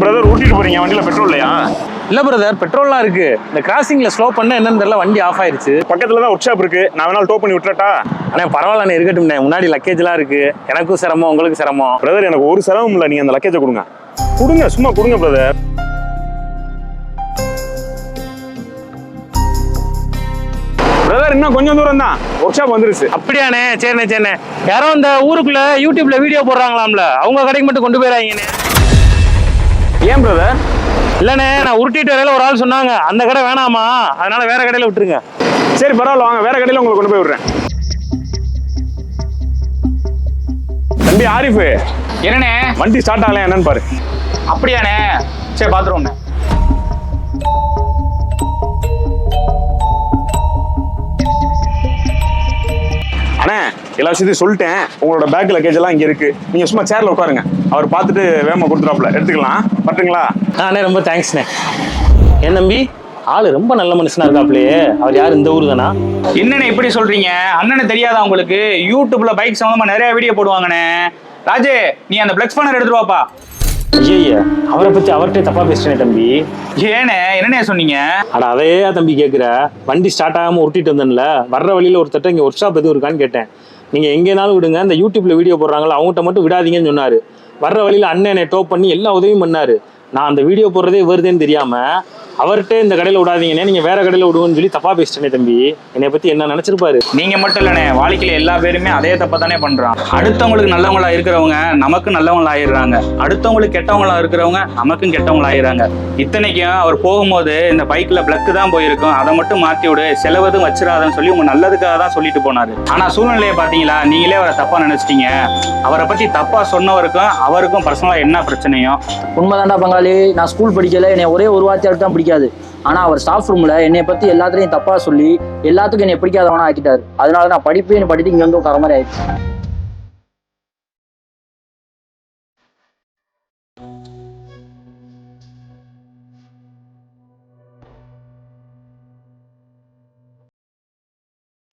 Brother ஊட்டிட்டு போறீங்க வண்டியில பெட்ரோல் இல்லையா? இல்ல பிரதர் பெட்ரோல்லாம் இருக்கு. இந்த கிராசிங்ல ஸ்லோ பண்ண என்னன்னு தெரியல வண்டி ஆஃப் ஆயிருச்சு. பக்கத்துல தான் ஒர்க் ஷாப் இருக்கு. நான் வேணாலும் டோ பண்ணி விட்டுறட்டா? அண்ணே பரவாயில்லண்ணே இருக்கட்டும்ண்ணே. முன்னாடி லக்கேஜ்லாம் இருக்கு. எனக்கும் சிரமம் உங்களுக்கு சிரமம். பிரதர் எனக்கு ஒரு சிரமம் இல்லை. நீங்க அந்த லக்கேஜை கொடுங்க. கொடுங்க சும்மா கொடுங்க பிரதர் பிரதர் இன்னும் கொஞ்சம் தூரம் தான். ஒர்க் ஷாப் வந்துருச்சு அப்படியாண்ணே சரிண்ணே சரிண்ணே. யாரோ இந்த ஊருக்குள்ள யூடியூப்ல வீடியோ போடுறாங்களாம்ல. அவங்க கடைக்கு மட்டும் கொண்டு போயிடாங்கண்ணே ஏன் பிரதர் இல்லண்ணே நான் உருட்டிட்டு வரையில ஒரு ஆள் சொன்னாங்க. அந்த கடை வேணாமா? அதனால வேற கடையில விட்டுருங்க. சரி பரவாயில்ல வாங்க. வேற கடையில உங்களுக்கு கொண்டு போய் விடுறேன். தம்பி ஆரிஃபு. என்னண்ணே? வண்டி ஸ்டார்ட் ஆகலையா என்னன்னு பாரு. அப்படியாண்ணே? சரி பாத்துருவோண்ணே அண்ணே எல்லா விஷயத்தையும் சொல்லிட்டேன். உங்களோட பேக் லக்கேஜ் எல்லாம் இங்க இருக்கு. நீங்க சும்மா சேர்ல உட்காருங்க. அவர் பார்த்துட்டு வேகமா கொடுத்துறாப்ல எடுத்துக்கலாம். பட்டுங்களா அண்ணே ரொம்ப தேங்க்ஸ்ண்ணே என் தம்பி? ஆளு ரொம்ப நல்ல மனுஷனா இருக்காப்லையே. அவர் யார்? இந்த ஊர் தானா? என்னண்ணே இப்படி சொல்றீங்க? அண்ணனை தெரியாதா உங்களுக்கு? யூடியூப்ல பைக் சம்பந்தமா நிறைய வீடியோ போடுவாங்கண்ணே. ராஜு நீ அந்த பிளக்ஸ் பண்ணர் எடுத்துட்டு வாப்பா. ஐயா அவரை பத்தி அவர்கிட்ட தப்பா பேசுறேன் தம்பி. ஏண்ணே என்னண்ணே சொன்னீங்க? அட அதையே தம்பி கேட்குற வண்டி ஸ்டார்ட் ஆகாம உருட்டிட்டு வந்தேன்ல. வர்ற வழியில ஒருத்தட்ட இங்க ஒர்க் ஷாப் எதுவும் இருக்கான்னு கேட்டேன். நீங்க எங்கேனாலும் விடுங்க. இந்த யூடியூப்ல வீடியோ போடுறாங்களா அவங்ககிட்ட மட்டும் விடாதீங்கன்னு சொன்னாரு. வர்ற வழியில அண்ணன் என்னை டோப் பண்ணி எல்லா உதவியும் பண்ணாரு. நான் அந்த வீடியோ போடுறதே வருதுன்னு தெரியாம அவர்கிட்ட இந்த கடையில விடாதீங்கண்ணே நீங்க வேற கடையில விடுவோம்னு சொல்லி தப்பா பேசிட்டேனே தம்பி. என்னை பத்தி என்ன நினைச்சிருப்பாரு? நீங்க மட்டும் இல்லண்ணே வாழ்க்கையில எல்லா பேருமே அதே தப்ப தானே பண்றான். அடுத்தவங்களுக்கு நல்லவங்களா இருக்கிறவங்க நமக்கு நல்லவங்களா ஆயிடுறாங்க. அடுத்தவங்களுக்கு கெட்டவங்களா இருக்கிறவங்க நமக்கும் கெட்டவங்களா ஆயிடுறாங்க. இத்தனைக்கும் அவர் போகும்போது இந்த பைக்ல பிளக்கு தான் போயிருக்கும். அதை மட்டும் மாத்தி விடு செலவதும் வச்சிடாதன்னு சொல்லி உங்க நல்லதுக்காக தான் சொல்லிட்டு போனாரு. ஆனா சூழ்நிலையை பாத்தீங்களா நீங்களே அவரை தப்பா நினைச்சிட்டீங்க. அவரை பத்தி தப்பா சொன்னவருக்கும் அவருக்கும் பர்சனலா என்ன பிரச்சனையும் உண்மைதான்டா பங்காளி. நான் ஸ்கூல் படிக்கல என்னை ஒரே ஒரு வாத்தியாருக்கு தான் பிடிக்காது. ஆனா அவர் ஸ்டாஃப் ரூம்ல என்னை பத்தி எல்லாத்துலேயும் தப்பா சொல்லி எல்லாத்துக்கும் என்னை பிடிக்காதவனா ஆக்கிட்டார். அதனால நான் படிப்பே படித்து இங்க வந்து உட்கார மாதிரி ஆயிடுச்சு.